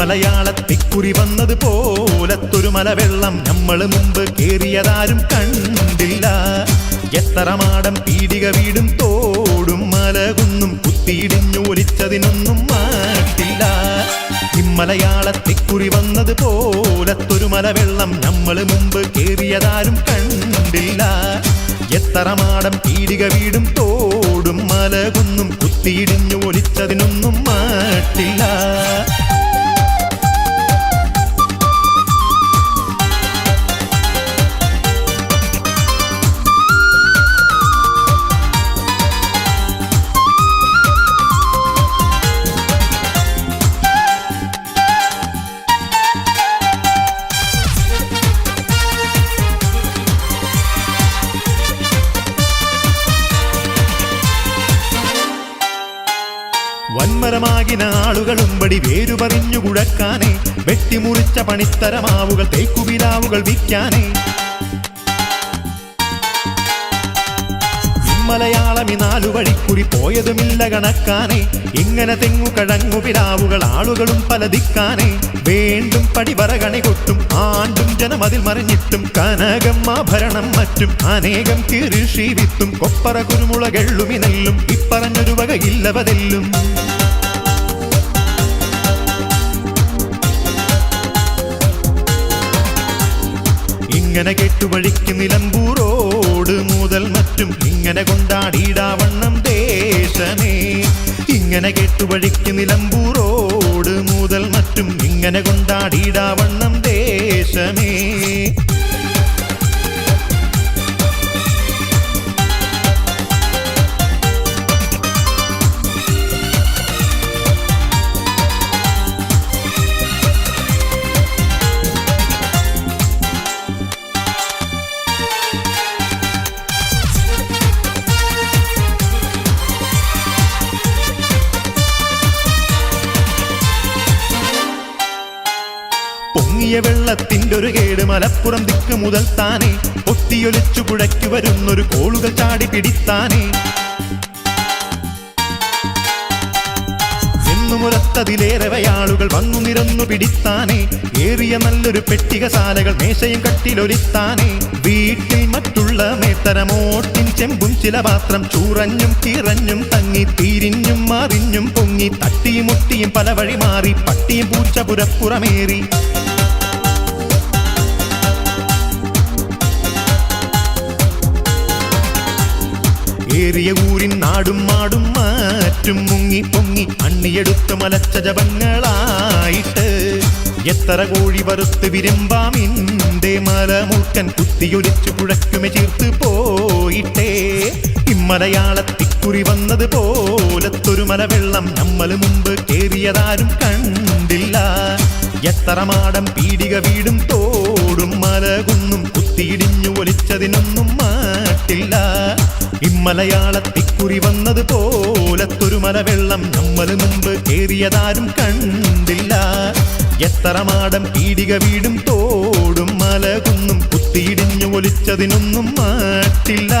തിക്കുറി വന്നത് പോലത്തൊരു മലവെള്ളം നമ്മൾ മുമ്പ് കേറിയതാരും കണ്ടില്ല. എത്ര മാടം പീടിക വീടും തോടും മലകുന്നും കുത്തിയിടിഞ്ഞു ഒലിച്ചതിനൊന്നും മാറ്റില്ല. ഇമ്മലയാളത്തിക്കുറി വന്നത് പോലത്തൊരു മലവെള്ളം നമ്മൾ മുമ്പ് കേറിയതാരും കണ്ടില്ല. എത്ര മാടം പീടിക വീടും തോടും മലകുന്നും കുത്തിയിടിഞ്ഞു ഒലിച്ചതിനൊന്നും മാറ്റില്ല. വന്മരമാകിന ആളുകളുമ്പടി വേരു പറഞ്ഞു കുഴക്കാനേ. വെട്ടിമുറിച്ച പണിത്തരമാവുകൾ തേക്കുപിലാവുകൾ വിൽക്കാനേ. മലയാളമി നാലു വഴിക്കുറി പോയതുമില്ല കണക്കാനെ. ഇങ്ങനെ തെങ്ങു കഴങ്ങു പിരാവുകൾ ആളുകളും പലതിക്കാനെ. വീണ്ടും പടിവറകണി കൊട്ടും ആണ്ടും ജനമതിൽ മറിഞ്ഞിട്ടും കനകം ആഭരണം മറ്റും അനേകം കീറിഷി വിത്തും കൊപ്പറ കുരുമുളകെള്ളുമി നെല്ലും ഇപ്പറഞ്ഞൊരു വകയില്ലവതെല്ലും. ഇങ്ങനെ കെട്ടുവഴിക്ക് നിലമ്പൂറോട് മുതൽ മറ്റും ഇങ്ങനെ കൊണ്ടാടിയിടാവണ്ണം ദേശമേ. ഇങ്ങനെ കെട്ടുവഴിക്ക് നിലമ്പൂറോട് മുതൽ മറ്റും ഇങ്ങനെ കൊണ്ടാടിയിടാവണ്ണം ദേശമേ. പൊങ്ങിയ വെള്ളത്തിന്റെ ഒരു കേട് മലപ്പുറം ദിക്ക് മുതൽ താനെ. ഒട്ടിയൊലിച്ചു പുഴയ്ക്ക് വരുന്നൊരു കോളുകൾ ചാടി പിടിത്താനേ. എന്നുമുരത്തതിലേറെ ആളുകൾ വന്നു നിരന്നു പിടിത്താനേ. ഏറിയ നല്ലൊരു പെട്ടിക സാലകൾ മേശയും കട്ടിലൊലിത്താനേ. വീട്ടിൽ മറ്റുള്ള മേത്തരമോട്ടിൻ ചെമ്പും ചില പാത്രം ചൂറഞ്ഞും തിറഞ്ഞും തങ്ങി തീരിഞ്ഞും മാറിഞ്ഞും പൊങ്ങി തട്ടിയും മുട്ടിയും പല വഴി മാറി പട്ടിയും പൂച്ച പുരപ്പുറമേറി. ഏറിയ ഊരിൻ നാടും മാടും മാറ്റും മുങ്ങി പൊങ്ങി അണ്ണിയെടുത്ത് മലച്ച ജപങ്ങളായിട്ട് എത്ര കോഴി വറുത്ത് വിരുമ്പാമിന്റെ മലമൂക്കൻ കുത്തിയൊലിച്ചു പുഴക്കുമെ ചേർത്ത് പോയിട്ടേ. ഇമ്മലയാളത്തിക്കുറി വന്നത് പോലത്തൊരു മലവെള്ളം നമ്മൾ മുമ്പ് കേറിയതാരും കണ്ടില്ല. എത്ര മാടം പീടിക വീടും തോടും മലകുന്നും കുത്തിയിടിഞ്ഞു ഒലിച്ചതിനൊന്നും മാറ്റില്ല. ഇമ്മലയാളത്തിക്കുറി വന്നത് പോലത്തൊരു മലവെള്ളം നമ്മൾ മുമ്പ് കേറിയതാരും കണ്ടില്ല. എത്ര മാടം പീടിക വീടും തോടും മലകുന്നും കുത്തിയിടിഞ്ഞു ഒലിച്ചതിനൊന്നും മാറ്റില്ല.